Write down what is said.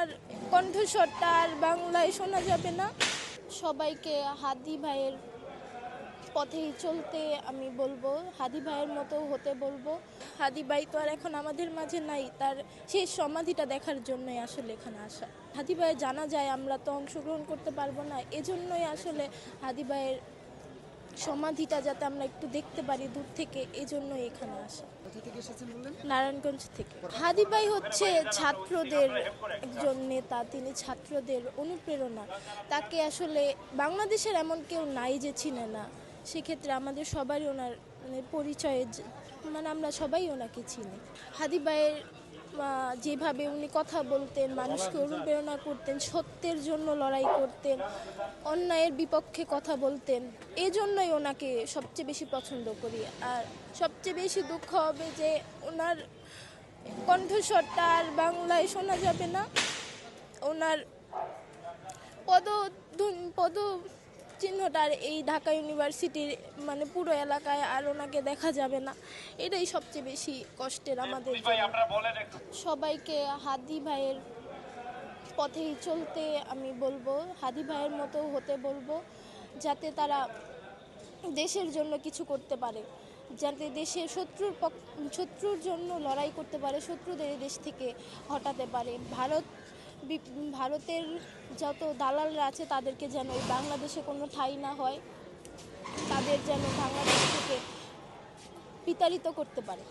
ওনার কণ্ঠস্বরটা আর বাংলায় শোনা যাবে না। সবাইকে হাদি ভাইয়ের পথেই চলতে আমি বলব, হাদি ভাইয়ের মতো হতে বলব। হাদি ভাই তো আর এখন আমাদের মাঝে নাই, তার সেই সমাধিটা দেখার জন্যই আসলে এখানে আসা। হাদি ভাইয়ের জানা যায় আমরা তো অংশগ্রহণ করতে পারব না, এজন্যই আসলে হাদি ভাইয়ের সমাধিটা যাতে আমরা একটু দেখতে পারি দূর থেকে এজন্যই এখানে আসা। নারায়ণগঞ্জ থেকে। হাদি ভাই হচ্ছে ছাত্রদের একজন নেতা তিনি ছাত্রদের অনুপ্রেরণা। তাকে আসলে বাংলাদেশের এমন কেউ নাই যে চিনে না। সেক্ষেত্রে আমাদের সবারই ওনার মানে পরিচয়ে মানে আমরা সবাই ওনাকে চিনি। হাদি ভাইয়ের আহ, যেভাবে উনি কথা বলতেন মানুষকে অনুপ্রেরণা করতেন সত্যের জন্য লড়াই করতেন অন্যায়ের বিপক্ষে কথা বলতেন এজন্যই ওনাকে সবচেয়ে বেশি পছন্দ করি। আর সবচেয়ে বেশি দুঃখ হবে যে ওনার কণ্ঠস্বরটা আর বাংলায় শোনা যাবে না। ওনার পদ পদ চিহ্নটা আর এই ঢাকা ইউনিভার্সিটির মানে পুরো এলাকায় আর ওনাকে দেখা যাবে না। এটাই সবচেয়ে বেশি কষ্টের আমাদের সবাইকে হাদি ভাইয়ের পথেই চলতে আমি বলব হাদি ভাইয়ের মতো হতে বলব যাতে তারা দেশের জন্য কিছু করতে পারে যাতে দেশের শত্রুর পক- শত্রুর জন্য লড়াই করতে পারে শত্রুদের এই দেশ থেকে হটাতে পারে। ভারত ভারতের যত দালালরা আছে তাদেরকে যেন বাংলাদেশে কোনো ঠাই না হয়, তাদের যেন বাংলাদেশ থেকে বিতাড়িত করতে পারে।